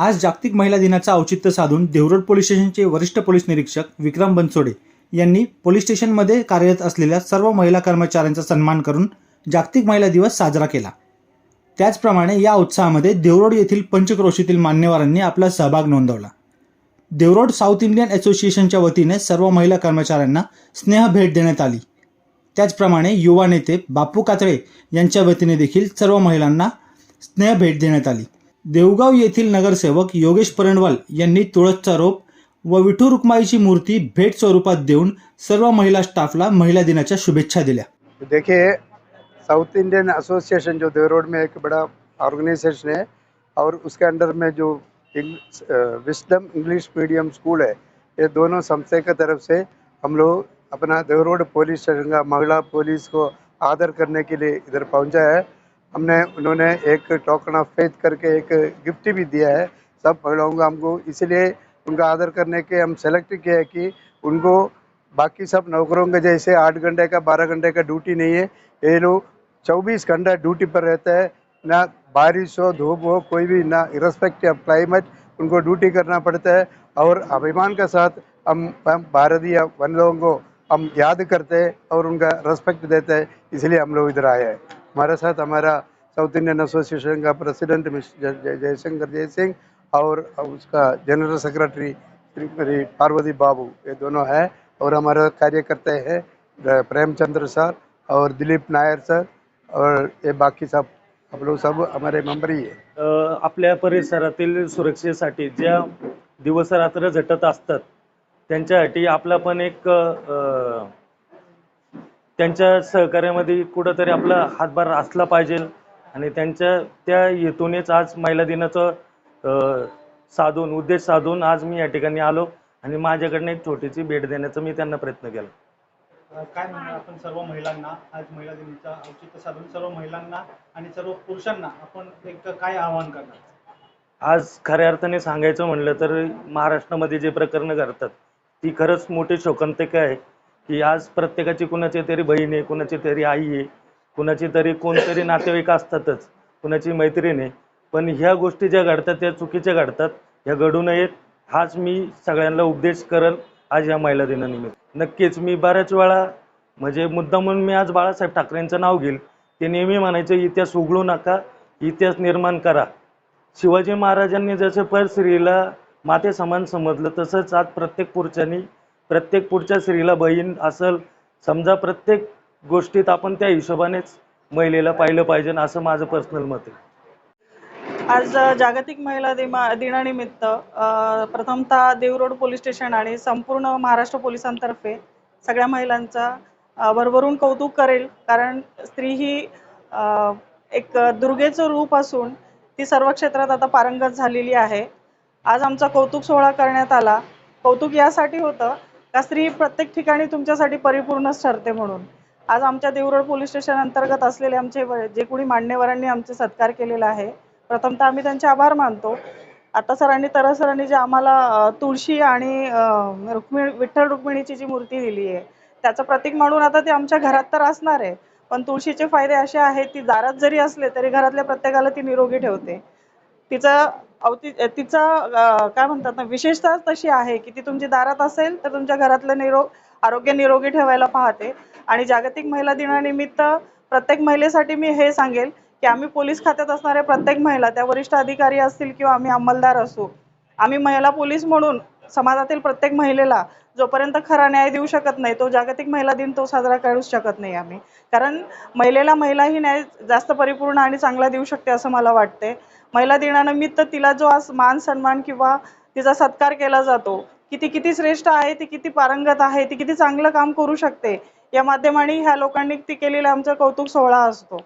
आज जागतिक महिला दिनाचं औचित्य साधून देवरोड पोलीस स्टेशनचे वरिष्ठ पोलीस निरीक्षक विक्रम बनसोडे यांनी पोलीस स्टेशनमध्ये कार्यरत असलेल्या सर्व महिला कर्मचाऱ्यांचा सन्मान करून जागतिक महिला दिवस साजरा केला. त्याचप्रमाणे या उत्साहामध्ये देवरोड येथील पंचक्रोशीतील मान्यवरांनी आपला सहभाग नोंदवला. देवरोड साऊथ इंडियन असोसिएशनच्या वतीने सर्व महिला कर्मचाऱ्यांना स्नेह भेट देण्यात आली. त्याचप्रमाणे युवा नेते बापू कातळे यांच्या वतीने देखील सर्व महिलांना स्नेह भेट देण्यात आली. देवगाव येथील नगरसेवक योगेश परणवाल यांनी तुळसचा रोप व विठू रुक्माईची मूर्ती भेट स्वरूपात देऊन सर्व महिला स्टाफला महिला दिनाच्या शुभेच्छा दिल्या. देखिए साउथ इंडियन एसोसिएशन जो देव रोड में एक बड़ा ऑर्गेनाइजेशन है और उसके अंडर में जो विस्डम इंग्लिश मीडियम स्कूल है ये दोनों संस्था की तरफ से हम लोग अपना देव रोड पुलिस स्टेशन का महिला पुलिस को आदर करने के लिए इधर पहुंचा है। हमने, उन्होंने एक टोकन ऑफ़ फेथ करके एक गिफ्ट भी दिया है। सब महिलाओं को हमको। इसलिए उनका आदर करने के हम सेलेक्ट किया है कि उनको बाकी सब नौकरों के जैसे आठ घंटे का, बारह घंटे का ड्यूटी नहीं है। ये लोग चौबीस घंटा ड्यूटी पर रहता है। ना बारिश हो, धूप हो, कोई भी, ना इरेस्पेक्टिव ऑफ़ क्लाइमेट उनको ड्यूटी करना पड़ता है। और अभिमान के साथ हम भारतीय वन लोगों को हम याद करते हैं और उनका रेस्पेक्ट देते हैं। इसलिए हम लोग इधर आए हैं। हमारे साथ हमारा साउथ इंडियन एसोसिएशन का प्रेसिडेंट मिस्टर जयशंकर जय सिंह और उसका जनरल सेक्रेटरी श्रीमती पार्वती बाबू ये दोनों हैं और हमारे कार्यकर्ता है प्रेमचंद्र सर और दिलीप नायर सर और ये बाकी सब आप लोग सब हमारे मेंबर ही है। अ, आपल्या परिसरातील सुरक्षेसाठी ज्या दिवस रात्र झटत असतात त्यांच्यासाठी आपला पण एक अ, त्यांच्या सहकार्यामध्ये कुठंतरी आपला हातभार असला पाहिजे. आणि त्यांच्या त्या हेतूनेच आज महिला दिनाचं साधून उद्देश साधून आज मी या ठिकाणी आलो आणि माझ्याकडनं एक छोटीशी भेट देण्याचा मी त्यांना प्रयत्न केला. काय म्हणणार आपण सर्व महिलांना? आज महिला दिनाचा औचित्य साधून सर्व महिलांना आणि सर्व पुरुषांना आपण एक काय आवाहन करणार? आज खऱ्या अर्थाने सांगायचं म्हणलं तर महाराष्ट्रामध्ये जे प्रकरणं घडतात ती खरंच मोठी शोकांतिका आहे. की आज प्रत्येकाची कुणाची तरी बहीण आहे कुणाची तरी आई आहे कुणाची तरी कोणतरी नातेवाईक असतातच कुणाची मैत्रीण आहे. पण ह्या गोष्टी ज्या घडतात त्या चुकीच्या घडतात ह्या घडू नयेत हाच मी सगळ्यांना उपदेश करल आज या महिला दिनानिमित्त. नक्कीच मी बऱ्याच वेळा म्हणजे मुद्दा म्हणून मी आज बाळासाहेब ठाकरेंचं नाव घेईल. ते नेहमी म्हणायचे इतिहास उघडू नका इतिहास निर्माण करा. शिवाजी महाराजांनी जसं पर स्त्रीला माते समान समजलं तसंच आज प्रत्येक पुरुषांनी प्रत्येक पुढच्या स्त्रीला बहीण असल समजा प्रत्येक गोष्टीत आपण त्या हिशोबानेच महिलेला पाहिलं पाहिजे असं माझं पर्सनल मत आहे. आज जागतिक महिला दिमा दिनानिमित्त प्रथमतः देवरोड पोलीस स्टेशन आणि संपूर्ण महाराष्ट्र पोलिसांतर्फे सगळ्या महिलांचा भरभरून कौतुक करेल. कारण स्त्री ही एक दुर्गेचं रूप असून ती सर्व क्षेत्रात आता पारंगत झालेली आहे. आज आमचा कौतुक सोहळा करण्यात आला. कौतुक यासाठी होतं का स्त्री प्रत्येक ठिकाणी तुमच्यासाठी परिपूर्णच ठरते म्हणून. आज आमच्या देवरोड पोलीस स्टेशन अंतर्गत असलेले आमचे जे कोणी मान्यवरांनी आमचे सत्कार केलेला आहे प्रथमतः आम्ही त्यांचे आभार मानतो. आता सरांनी तर सरांनी जे आम्हाला तुळशी आणि रुक्मिणी विठ्ठल रुक्मिणीची जी मूर्ती दिली आहे त्याचं प्रतीक म्हणून आता ते आमच्या घरात तर असणार आहे पण तुळशीचे फायदे असे आहेत ती दारात जरी असले तरी घरातल्या प्रत्येकाला ती निरोगी ठेवते. तिचं अवती तिचं काय म्हणतात ना विशेषतः तशी आहे की ती तुमची दारात असेल तर तुमच्या घरातलं निरोग आरोग्य निरोगी ठेवायला पाहते. आणि जागतिक महिला दिनानिमित्त प्रत्येक महिलेसाठी मी हे सांगेल की आम्ही पोलीस खात्यात असणाऱ्या प्रत्येक महिला त्या वरिष्ठ अधिकारी असतील किंवा आम्ही अंमलदार असू आम्ही महिला पोलीस म्हणून समाजातील प्रत्येक महिलेला जोपर्यंत खरा न्याय देऊ शकत नाही तो जागतिक महिला दिन तो साजरा करूच शकत नाही आम्ही. कारण महिलेला महिलाही न्याय जास्त परिपूर्ण आणि चांगला देऊ शकते असं मला वाटते महिला दिनानिमित्त तिला जो आज मान सन्मान किंवा तिचा सत्कार केला जातो की ती किती श्रेष्ठ आहे ती किती पारंगत आहे ती किती चांगलं काम करू शकते या माध्यमाने ह्या लोकांनी ती केलेला आमचा कौतुक सोहळा असतो.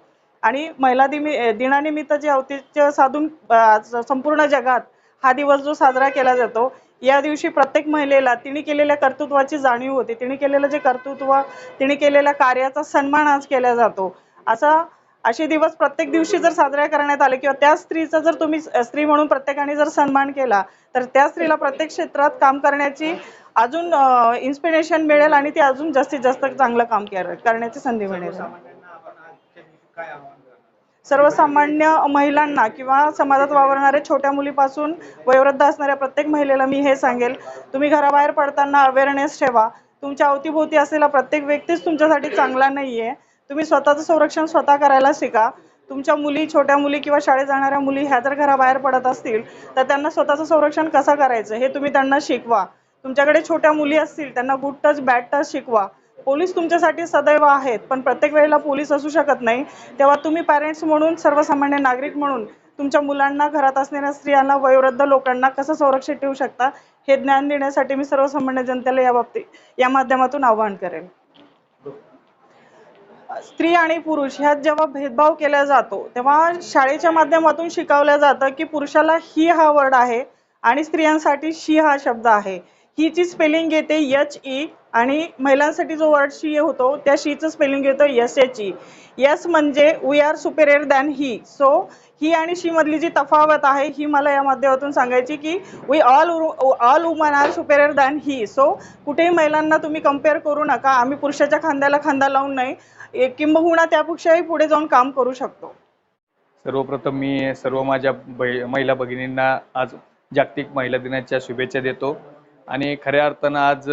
आणि महिला दिमी दिनानिमित्त जे औचित्य साधून संपूर्ण जगात हा दिवस जो साजरा केला जातो या दिवशी प्रत्येक महिलेला तिने केलेल्या कर्तृत्वाची जाणीव होते. तिने केलेलं जे कर्तृत्व तिने केलेल्या कार्याचा सन्मान आज केला जातो. असा असे दिवस प्रत्येक दिवशी जर साजरा करण्यात आले किंवा त्या स्त्रीचा जर तुम्ही स्त्री म्हणून प्रत्येकाने जर सन्मान केला तर त्या स्त्रीला प्रत्येक क्षेत्रात काम करण्याची अजून इन्स्पिरेशन मिळेल आणि ती अजून जास्तीत जास्त चांगलं काम करण्याची संधी मिळेल. सर्वसामान्य महिलांना किंवा समाजात वावरणाऱ्या छोट्या मुलीपासून वयोवृद्ध असणाऱ्या प्रत्येक महिलेला मी हे सांगेल तुम्ही घराबाहेर पडताना अवेअरनेस ठेवा. तुमच्या अवतीभोवती असलेला प्रत्येक व्यक्तीच तुमच्यासाठी चांगला नाही आहे तुम्ही स्वतःचं संरक्षण स्वतः करायला शिका. तुमच्या मुली छोट्या मुली किंवा शाळेत जाणाऱ्या मुली ह्या जर घराबाहेर पडत असतील तर त्यांना स्वतःचं संरक्षण कसं करायचं हे तुम्ही त्यांना शिकवा. तुमच्याकडे छोट्या मुली असतील त्यांना गुड टच बॅड टच शिकवा. पोलीस तुमच्यासाठी सदैव आहेत पण प्रत्येक वेळेला पोलीस असू शकत नाही. तेव्हा तुम्ही पॅरेंट्स म्हणून सर्वसामान्य नागरिक म्हणून तुमच्या मुलांना घरात असणाऱ्या स्त्रियांना वयोवृद्ध लोकांना कसं सुरक्षित ठेवू शकता हे ज्ञान देण्यासाठी मी सर्वसामान्य जनतेला या बाबतीत या माध्यमातून आवाहन करेन. स्त्री आणि पुरुष ह्यात जेव्हा भेदभाव केला जातो तेव्हा शाळेच्या माध्यमातून शिकवलं जातं की पुरुषाला ही हा वर्ड आहे आणि स्त्रियांसाठी शी हा शब्द आहे. ही जी स्पेलिंग येते एच ई आणि महिलांसाठी जो वर्ड शी होतो त्या शीचं स्पेलिंग येतं यस एच ई यस म्हणजे we are superior than he so he आणि शी मधली जी तफावत आहे ही मला या माध्यमातून सांगायची की we all all women are superior than he so कुठेही महिलांना तुम्ही कंपेअर करू नका. आम्ही पुरुषाच्या खांद्याला खांदा लावून नाही. किंबहुना त्यापेक्षाही पुढे जाऊन काम करू शकतो. सर्वप्रथम मी सर्व माझ्या बै महिला भगिनींना आज जागतिक महिला दिनाच्या शुभेच्छा देतो. आणि खऱ्या अर्थानं आज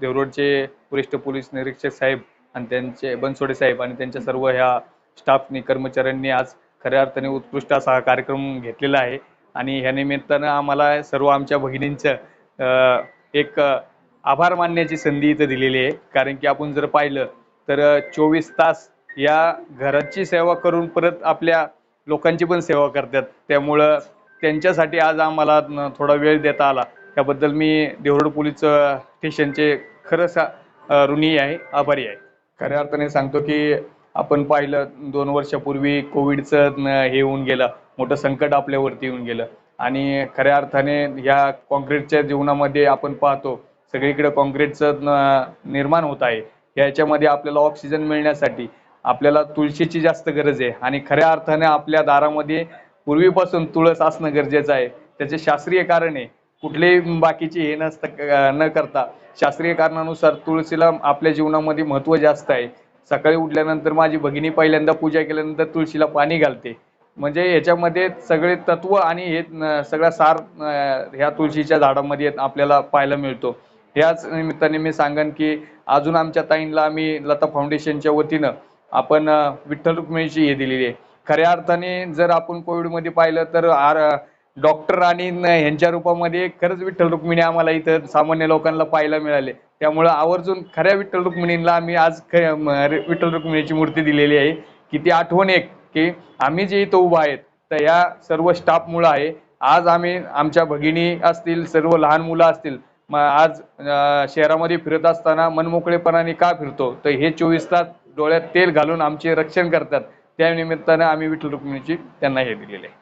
देवरोडचे वरिष्ठ पोलीस निरीक्षक साहेब आणि त्यांचे बनसोडे साहेब आणि त्यांच्या सर्व ह्या स्टाफनी कर्मचाऱ्यांनी आज खऱ्या अर्थाने उत्कृष्ट असा हा कार्यक्रम घेतलेला आहे. आणि ह्या निमित्तानं आम्हाला सर्व आमच्या भगिनींचं एक आभार मानण्याची संधी इथं दिलेली आहे. कारण की आपण जर पाहिलं तर चोवीस तास या घराची सेवा करून परत आपल्या लोकांची पण सेवा करतात. त्यामुळं त्यांच्यासाठी आज आम्हाला थोडा वेळ देता आला. याबद्दल मी देवरोड पोलीस स्टेशनचे खरंच अ, ऋणी आहे आभारी आहे. खऱ्या अर्थाने सांगतो की आपण पाहिलं दोन वर्षापूर्वी कोविडचं हे होऊन गेलं मोठं संकट आपल्यावरती येऊन गेलं. आणि खऱ्या अर्थाने ह्या कॉन्क्रीटच्या जीवनामध्ये आपण पाहतो सगळीकडे कॉन्क्रीटचं निर्माण होत आहे. याच्यामध्ये आपल्याला ऑक्सिजन मिळण्यासाठी आपल्याला तुळशीची जास्त गरज आहे. आणि खऱ्या अर्थाने आपल्या दारामध्ये पूर्वीपासून तुळस असणं गरजेचं आहे. त्याचे शास्त्रीय कारण आहे कुठलेही बाकीचे हे नसतं न करता शास्त्रीय कारणानुसार तुळशीला आपल्या जीवनामध्ये महत्त्व जास्त आहे. सकाळी उठल्यानंतर माझी भगिनी पहिल्यांदा पूजा केल्यानंतर तुळशीला पाणी घालते. म्हणजे याच्यामध्ये सगळे तत्व आणि हे सगळा सार ह्या तुळशीच्या झाडामध्ये आपल्याला पाहायला मिळतो. याच निमित्ताने मी सांगन की अजून आमच्या ताईंला आम्ही लता फाउंडेशनच्या वतीनं आपण विठ्ठल रुक्मिणीची हे दिलेली आहे. खऱ्या अर्थाने जर आपण कोविडमध्ये पाहिलं तर आर डॉक्टर आणि ह्यांच्या रूपामध्ये खरंच विठ्ठल रुक्मिणी आम्हाला इथं सामान्य लोकांना पाहायला मिळाले. त्यामुळं आवर्जून खऱ्या विठ्ठल रुक्मिणींना आम्ही आज ख- विठ्ठल रुक्मिणीची मूर्ती दिलेली आहे की ती आठवण एक की आम्ही जे इथं उभा आहेत तर या सर्व स्टाफमुळं आहे. आज आम्ही आमच्या भगिनी असतील सर्व लहान मुलं असतील आज शहरामध्ये फिरत असताना मनमोकळेपणाने का फिरतो? तर हे चोवीस तास डोळ्यात तेल घालून आमचे रक्षण करतात. त्या निमित्तानं आम्ही विठ्ठल रुक्मिणीची त्यांना हे दिलेले आहे.